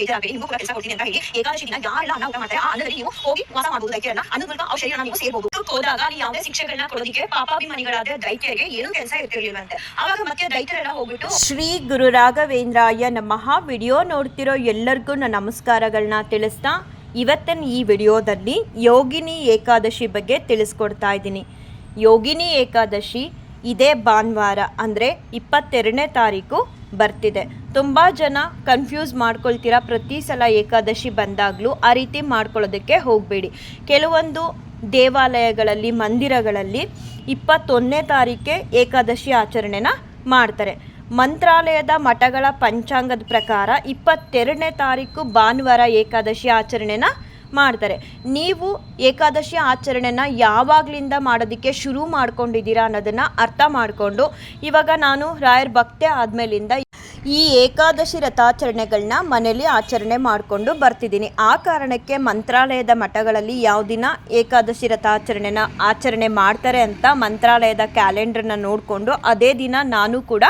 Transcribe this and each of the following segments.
ಬೇಜಾರಾಗಬೇಡಿ ನಿಮಗೂ ಕೂಡ ಕೆಲಸ ಕೊಡ್ತೀನಿ ಅಂತ ಹೇಳಿ ಏಕಾದಶಿ ದಿನ ಯಾರೆಲ್ಲ ಅನ್ನ ಊಟ ಮಾಡ್ತಾರೆ ಆ ಅನ್ನದಲ್ಲಿ ನೀವು ಹೋಗಿ ವಾಸ ಮಾಡಬಹುದು ದೈತ್ಯರನ್ನ ಅನ್ನದ ಮೂಲಕ ಅವ್ರ ಶರೀರನ ನೀವು ಸೇರಬಹುದು ಹೋದಾಗ ನೀವು ಯಾವುದೇ ಶಿಕ್ಷೆಗಳನ್ನ ಕೊಡೋದಿಕ್ಕೆ ಪಾಪಾಭಿಮಾನಿಗಳಾದ ದೈತ್ಯರಿಗೆ ಏನು ಕೆಲಸ ಇರ್ತಿರ್ಲಿಲ್ಲಂತೆ ಅವಾಗ ಮತ್ತೆ ದೈತ್ಯರೆಲ್ಲ ಹೋಗ್ಬಿಟ್ಟು ಶ್ರೀ ಗುರು ರಾಘವೇಂದ್ರಾಯ ನಮಃ. ವಿಡಿಯೋ ನೋಡ್ತಿರೋ ಎಲ್ಲರಿಗೂ ನನ್ನ ನಮಸ್ಕಾರಗಳನ್ನ ತಿಳಿಸ್ತಾ ಇವತ್ತಿನ ಈ ವಿಡಿಯೋದಲ್ಲಿ ಯೋಗಿನಿ ಏಕಾದಶಿ ಬಗ್ಗೆ ತಿಳಿಸ್ಕೊಡ್ತಾ ಇದ್ದೀನಿ. ಯೋಗಿನಿ ಏಕಾದಶಿ ಇದೇ ಭಾನುವಾರ, ಅಂದರೆ ಇಪ್ಪತ್ತೆರಡನೇ ತಾರೀಕು. ಬರ್ತಿದೆ. ತುಂಬ ಜನ ಕನ್ಫ್ಯೂಸ್ ಮಾಡ್ಕೊಳ್ತೀರಾ ಪ್ರತಿ ಸಲ ಏಕಾದಶಿ ಬಂದಾಗಲೂ ಆ ರೀತಿ ಮಾಡ್ಕೊಳ್ಳೋದಕ್ಕೆ ಹೋಗಬೇಡಿ. ಕೆಲವೊಂದು ದೇವಾಲಯಗಳಲ್ಲಿ, ಮಂದಿರಗಳಲ್ಲಿ ಇಪ್ಪತ್ತೊಂದನೇ ತಾರೀಕೆ ಏಕಾದಶಿ ಆಚರಣೆನ ಮಾಡ್ತಾರೆ. ಮಂತ್ರಾಲಯದ ಮಠಗಳ ಪಂಚಾಂಗದ ಪ್ರಕಾರ ಇಪ್ಪತ್ತೆರಡನೇ ತಾರೀಕು ಭಾನುವಾರ ಏಕಾದಶಿ ಆಚರಣೆನ ಮಾಡ್ತಾರೆ. ನೀವು ಏಕಾದಶಿ ಆಚರಣೆನ ಯಾವಾಗಲಿಂದ ಮಾಡೋದಕ್ಕೆ ಶುರು ಮಾಡ್ಕೊಂಡಿದ್ದೀರಾ ಅನ್ನೋದನ್ನು ಅರ್ಥ ಮಾಡಿಕೊಂಡು ಇವಾಗ ನಾನು ರಾಯರ್ ಭಕ್ತೆ ಆದಮೇಲಿಂದ ಈ ಏಕಾದಶಿ ರಥಾಚರಣೆಗಳನ್ನ ಮನೆಯಲ್ಲಿ ಆಚರಣೆ ಮಾಡಿಕೊಂಡು ಬರ್ತಿದ್ದೀನಿ. ಆ ಕಾರಣಕ್ಕೆ ಮಂತ್ರಾಲಯದ ಮಠಗಳಲ್ಲಿ ಯಾವ ದಿನ ಏಕಾದಶಿ ರಥಾಚರಣೆನ ಆಚರಣೆ ಮಾಡ್ತಾರೆ ಅಂತ ಮಂತ್ರಾಲಯದ ಕ್ಯಾಲೆಂಡ್ರನ್ನ ನೋಡಿಕೊಂಡು ಅದೇ ದಿನ ನಾನು ಕೂಡ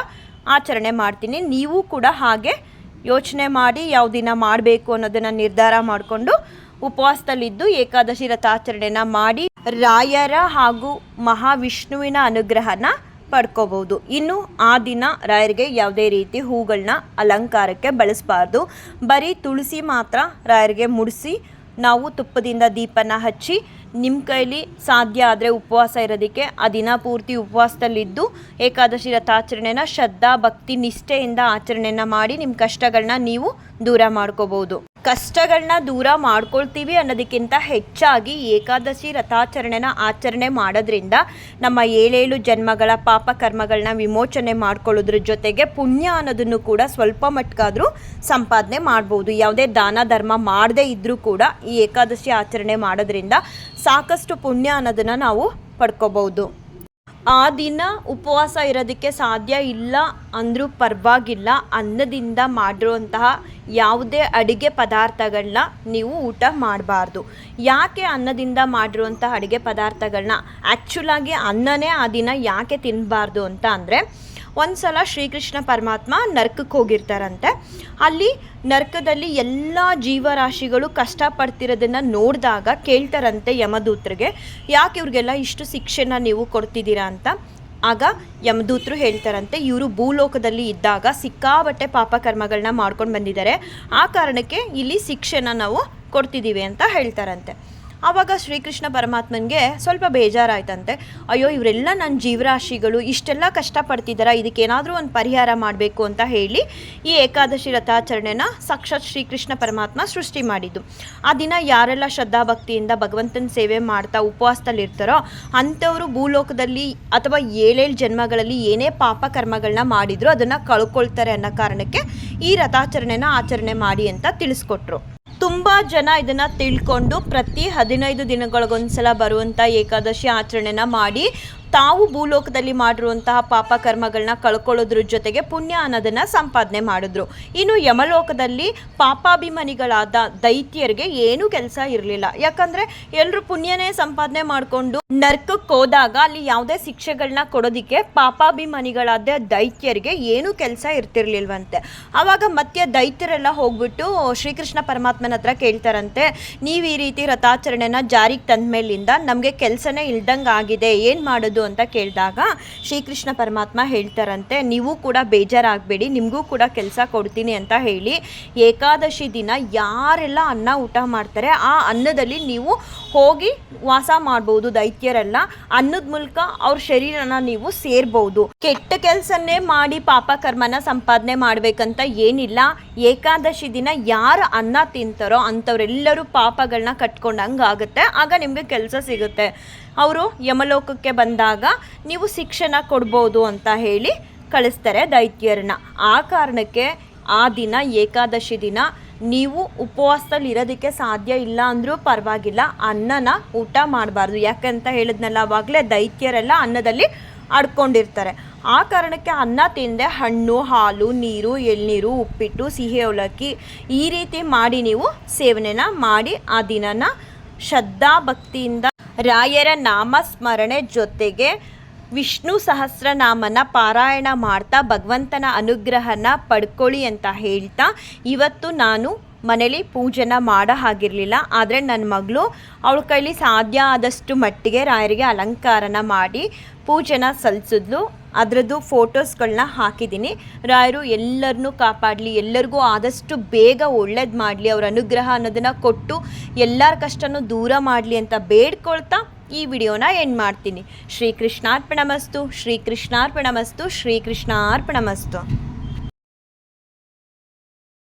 ಆಚರಣೆ ಮಾಡ್ತೀನಿ. ನೀವು ಕೂಡ ಹಾಗೆ ಯೋಚನೆ ಮಾಡಿ ಯಾವ ದಿನ ಮಾಡಬೇಕು ಅನ್ನೋದನ್ನು ನಿರ್ಧಾರ ಮಾಡಿಕೊಂಡು ಉಪವಾಸದಲ್ಲಿದ್ದು ಏಕಾದಶಿ ರಥಾಚರಣೆನ ಮಾಡಿ ರಾಯರ ಹಾಗೂ ಮಹಾವಿಷ್ಣುವಿನ ಅನುಗ್ರಹನ ಪಡ್ಕೋಬಹುದು. ಇನ್ನು ಆ ದಿನ ರಾಯರಿಗೆ ಯಾವುದೇ ರೀತಿ ಹೂಗಳನ್ನ ಅಲಂಕಾರಕ್ಕೆ ಬಳಸಬಾರ್ದು. ಬರೀ ತುಳಸಿ ಮಾತ್ರ ರಾಯರಿಗೆ ಮುಡಿಸಿ ನಾವು ತುಪ್ಪದಿಂದ ದೀಪನ ಹಚ್ಚಿ ನಿಮ್ಮ ಕೈಲಿ ಸಾಧ್ಯ ಆದರೆ ಉಪವಾಸ ಇರೋದಕ್ಕೆ ಆ ದಿನ ಪೂರ್ತಿ ಉಪವಾಸದಲ್ಲಿದ್ದು ಏಕಾದಶಿ ರಥಾಚರಣೆನ ಶ್ರದ್ಧಾ, ಭಕ್ತಿ, ನಿಷ್ಠೆಯಿಂದ ಆಚರಣೆಯನ್ನು ಮಾಡಿ ನಿಮ್ಮ ಕಷ್ಟಗಳನ್ನ ನೀವು ದೂರ ಮಾಡ್ಕೋಬಹುದು. ಕಷ್ಟಗಳನ್ನ ದೂರ ಮಾಡ್ಕೊಳ್ತೀವಿ ಅನ್ನೋದಕ್ಕಿಂತ ಹೆಚ್ಚಾಗಿ ಏಕಾದಶಿ ರಥಾಚರಣೆನ ಆಚರಣೆ ಮಾಡೋದ್ರಿಂದ ನಮ್ಮ ಏಳೇಳು ಜನ್ಮಗಳ ಪಾಪ ಕರ್ಮಗಳನ್ನ ವಿಮೋಚನೆ ಮಾಡ್ಕೊಳ್ಳೋದ್ರ ಜೊತೆಗೆ ಪುಣ್ಯ ಅನ್ನೋದನ್ನು ಕೂಡ ಸ್ವಲ್ಪ ಮಟ್ಟಿಗಾದರೂ ಸಂಪಾದನೆ ಮಾಡ್ಬೋದು. ಯಾವುದೇ ದಾನ, ಧರ್ಮ ಮಾಡದೇ ಇದ್ದರೂ ಕೂಡ ಈ ಏಕಾದಶಿ ಆಚರಣೆ ಮಾಡೋದ್ರಿಂದ ಸಾಕಷ್ಟು ಪುಣ್ಯ ಅನ್ನೋದನ್ನು ನಾವು ಪಡ್ಕೋಬಹುದು ಆ ದಿನ ಉಪವಾಸ ಇರೋದಕ್ಕೆ ಸಾಧ್ಯ ಇಲ್ಲ ಅಂದರೂ ಪರವಾಗಿಲ್ಲ. ಅನ್ನದಿಂದ ಮಾಡಿರುವಂತಹ ಯಾವುದೇ ಅಡಿಗೆ ಪದಾರ್ಥಗಳನ್ನ ನೀವು ಊಟ ಮಾಡಬಾರ್ದು. ಯಾಕೆ ಅನ್ನದಿಂದ ಮಾಡಿರುವಂತಹ ಅಡುಗೆ ಪದಾರ್ಥಗಳನ್ನ? ಆ್ಯಕ್ಚುಲಾಗಿ ಅನ್ನನೇ ಆ ದಿನ ಯಾಕೆ ತಿನ್ನಬಾರ್ದು ಅಂತ ಅಂದರೆ ಒಂದು ಸಲ ಶ್ರೀಕೃಷ್ಣ ಪರಮಾತ್ಮ ನರ್ಕಕ್ಕೆ ಹೋಗಿರ್ತಾರಂತೆ. ಅಲ್ಲಿ ನರ್ಕದಲ್ಲಿ ಎಲ್ಲ ಜೀವರಾಶಿಗಳು ಕಷ್ಟಪಡ್ತಿರೋದನ್ನು ನೋಡಿದಾಗ ಕೇಳ್ತಾರಂತೆ ಯಮದೂತ್ರಿಗೆ. ಯಾಕೆ ಇವ್ರಿಗೆಲ್ಲ ಇಷ್ಟು ಶಿಕ್ಷೆನ ನೀವು ಕೊಡ್ತಿದ್ದೀರಾ ಅಂತ? ಆಗ ಯಮದೂತರು ಹೇಳ್ತಾರಂತೆ, ಇವರು ಭೂಲೋಕದಲ್ಲಿ ಇದ್ದಾಗ ಸಿಕ್ಕಾಬಟ್ಟೆ ಪಾಪಕರ್ಮಗಳನ್ನ ಮಾಡ್ಕೊಂಡು ಬಂದಿದ್ದಾರೆ. ಆ ಕಾರಣಕ್ಕೆ ಇಲ್ಲಿ ಶಿಕ್ಷೆನ ನಾವು ಕೊಡ್ತಿದ್ದೀವಿ ಅಂತ ಹೇಳ್ತಾರಂತೆ. ಆವಾಗ ಶ್ರೀಕೃಷ್ಣ ಪರಮಾತ್ಮನಿಗೆ ಸ್ವಲ್ಪ ಬೇಜಾರಾಯ್ತಂತೆ. ಅಯ್ಯೋ, ಇವರೆಲ್ಲ ನನ್ನ ಜೀವರಾಶಿಗಳು, ಇಷ್ಟೆಲ್ಲ ಕಷ್ಟಪಡ್ತಿದ್ದಾರೆ ಇದಕ್ಕೇನಾದರೂ ಒಂದು ಪರಿಹಾರ ಮಾಡಬೇಕು ಅಂತ ಹೇಳಿ ಈ ಏಕಾದಶಿ ರಥಾಚರಣೆನ ಸಾಕ್ಷಾತ್ ಶ್ರೀಕೃಷ್ಣ ಪರಮಾತ್ಮ ಸೃಷ್ಟಿ ಮಾಡಿದ್ದು. ಆ ದಿನ ಯಾರೆಲ್ಲ ಶ್ರದ್ಧಾಭಕ್ತಿಯಿಂದ ಭಗವಂತನ ಸೇವೆ ಮಾಡ್ತಾ ಉಪವಾಸದಲ್ಲಿರ್ತಾರೋ ಅಂಥವರು ಭೂಲೋಕದಲ್ಲಿ ಅಥವಾ ಏಳೇಳು ಜನ್ಮಗಳಲ್ಲಿ ಏನೇ ಪಾಪ ಕರ್ಮಗಳನ್ನ ಮಾಡಿದ್ರು ಅದನ್ನು ಕಳ್ಕೊಳ್ತಾರೆ ಅನ್ನೋ ಕಾರಣಕ್ಕೆ ಈ ರಥಾಚರಣೆನ ಆಚರಣೆ ಮಾಡಿ ಅಂತ ತಿಳಿಸ್ಕೊಟ್ರು. ತುಂಬ ಜನ ಇದನ್ನು ತಿಳ್ಕೊಂಡು ಪ್ರತಿ ಹದಿನೈದು ದಿನಗಳಿಗೊಂದ್ಸಲ ಬರುವಂಥ ಏಕಾದಶಿ ಆಚರಣೆನ ಮಾಡಿ ತಾವು ಭೂಲೋಕದಲ್ಲಿ ಮಾಡಿರುವಂತಹ ಪಾಪ ಕರ್ಮಗಳನ್ನ ಕಳ್ಕೊಳ್ಳೋದ್ರ ಜೊತೆಗೆ ಪುಣ್ಯ ಅನ್ನೋದನ್ನ ಸಂಪಾದನೆ ಮಾಡಿದ್ರು. ಇನ್ನು ಯಮಲೋಕದಲ್ಲಿ ಪಾಪಾಭಿಮಾನಿಗಳಾದ ದೈತ್ಯರಿಗೆ ಏನು ಕೆಲಸ ಇರಲಿಲ್ಲ. ಯಾಕಂದ್ರೆ ಎಲ್ಲರೂ ಪುಣ್ಯನೇ ಸಂಪಾದನೆ ಮಾಡಿಕೊಂಡು ನರ್ಕಕ್ಕೆ ಹೋದಾಗ ಅಲ್ಲಿ ಯಾವುದೇ ಶಿಕ್ಷೆಗಳನ್ನ ಕೊಡೋದಿಕ್ಕೆ ಪಾಪಾಭಿಮಾನಿಗಳಾದ ದೈತ್ಯರಿಗೆ ಏನು ಕೆಲಸ ಇರ್ತಿರ್ಲಿಲ್ವಂತೆ. ಆವಾಗ ಮತ್ತೆ ದೈತ್ಯರೆಲ್ಲ ಹೋಗ್ಬಿಟ್ಟು ಶ್ರೀಕೃಷ್ಣ ಪರಮಾತ್ಮನ ಹತ್ರ ಕೇಳ್ತಾರಂತೆ, ನೀವು ಈ ರೀತಿ ರಥಾಚರಣೆನ ಜಾರಿಗೆ ತಂದ ಮೇಲಿಂದ ನಮಗೆ ಕೆಲಸನೇ ಇಲ್ದಂಗೆ ಆಗಿದೆ ಏನು ಮಾಡೋದು? ಅಂತ ಕೇಳಿದಾಗ ಶ್ರೀಕೃಷ್ಣ ಪರಮಾತ್ಮ ಹೇಳ್ತಾರಂತೆ, ನೀವು ಕೂಡ ಬೇಜಾರಾಗಬೇಡಿ, ನಿಮಗೂ ಕೂಡ ಕೆಲಸ ಕೊಡ್ತೀನಿ ಅಂತ ಹೇಳಿ ಏಕಾದಶಿ ದಿನ ಯಾರೆಲ್ಲ ಅನ್ನ ಊಟ ಮಾಡ್ತಾರೆ, ಆ ಅನ್ನದಲ್ಲಿ ನೀವು ಹೋಗಿ ವಾಸ ಮಾಡ್ಬೋದು ದೈತ್ಯರೆಲ್ಲ. ಅನ್ನದ ಮೂಲಕ ಅವ್ರ ಶರೀರನ ನೀವು ಸೇರ್ಬೋದು. ಕೆಟ್ಟ ಕೆಲಸನ್ನೇ ಮಾಡಿ ಪಾಪ ಕರ್ಮನ ಸಂಪಾದನೆ ಮಾಡಬೇಕಂತ ಏನಿಲ್ಲ. ಏಕಾದಶಿ ದಿನ ಯಾರು ಅನ್ನ ತಿಂತಾರೋ ಅಂಥವ್ರೆಲ್ಲರೂ ಪಾಪಗಳನ್ನ ಕಟ್ಕೊಂಡಂಗೆ ಆಗುತ್ತೆ ಆಗ ನಿಮಗೆ ಕೆಲಸ ಸಿಗುತ್ತೆ. ಅವರು ಯಮಲೋಕಕ್ಕೆ ಬಂದಾಗ ನೀವು ಶಿಕ್ಷಣ ಕೊಡ್ಬೋದು ಅಂತ ಹೇಳಿ ಕಳಿಸ್ತಾರೆ ದೈತ್ಯರನ್ನ. ಆ ಕಾರಣಕ್ಕೆ ಆ ದಿನ, ಏಕಾದಶಿ ದಿನ ನೀವು ಉಪವಾಸದಲ್ಲಿ ಇರೋದಕ್ಕೆ ಸಾಧ್ಯ ಇಲ್ಲ ಅಂದರೂ ಪರವಾಗಿಲ್ಲ, ಅನ್ನನ ಊಟ ಮಾಡಬಾರ್ದು. ಯಾಕಂತ ಹೇಳಿದ್ನಲ್ಲ ಆವಾಗಲೇ ದೈತ್ಯರೆಲ್ಲ ಅನ್ನದಲ್ಲಿ ಅಡ್ಕೊಂಡಿರ್ತಾರೆ. ಆ ಕಾರಣಕ್ಕೆ ಅನ್ನ ತಿಂದೆ ಹಣ್ಣು, ಹಾಲು, ನೀರು, ಎಳ್ನೀರು, ಉಪ್ಪಿಟ್ಟು, ಸಿಹಿ ಅವಲಕ್ಕಿ ಈ ರೀತಿ ಮಾಡಿ ನೀವು ಸೇವನೆನ ಮಾಡಿ ಆ ದಿನನ ಶ್ರದ್ಧಾ ಭಕ್ತಿಯಿಂದ ರಾಯರ ನಾಮಸ್ಮರಣೆ ಜೊತೆಗೆ ವಿಷ್ಣು ಸಹಸ್ರನಾಮನ ಪಾರಾಯಣ ಮಾಡ್ತಾ ಭಗವಂತನ ಅನುಗ್ರಹನ ಪಡ್ಕೊಳ್ಳಿ ಅಂತ ಹೇಳ್ತಾ ಇವತ್ತು ನಾನು ಮನೇಲಿ ಪೂಜೆನ ಮಾಡೋ ಹಾಗಿರಲಿಲ್ಲ. ಆದರೆ ನನ್ನ ಮಗಳು ಅವಳ ಕೈಲಿ ಸಾಧ್ಯ ಆದಷ್ಟು ಮಟ್ಟಿಗೆ ರಾಯರಿಗೆ ಅಲಂಕಾರನ ಮಾಡಿ ಪೂಜೆನ ಸಲ್ಲಿಸಿದ್ಲು ಅದರದ್ದು ಫೋಟೋಸ್ಗಳನ್ನ ಹಾಕಿದ್ದೀನಿ. ರಾಯರು ಎಲ್ಲರನ್ನೂ ಕಾಪಾಡಲಿ, ಎಲ್ಲರಿಗೂ ಆದಷ್ಟು ಬೇಗ ಒಳ್ಳೇದು ಮಾಡಲಿ, ಅವ್ರ ಅನುಗ್ರಹ ಅನ್ನೋದನ್ನು ಕೊಟ್ಟು ಎಲ್ಲರ ಕಷ್ಟನೂ ದೂರ ಮಾಡಲಿ ಅಂತ ಬೇಡ್ಕೊಳ್ತಾ ಈ ವಿಡಿಯೋನ ಎಂಡ್ ಮಾಡ್ತೀನಿ. ಶ್ರೀ ಕೃಷ್ಣಾರ್ಪಣಮಸ್ತು ಶ್ರೀ ಕೃಷ್ಣಾರ್ಪಣಮಸ್ತು ಶ್ರೀ ಕೃಷ್ಣಾರ್ಪಣಮಸ್ತು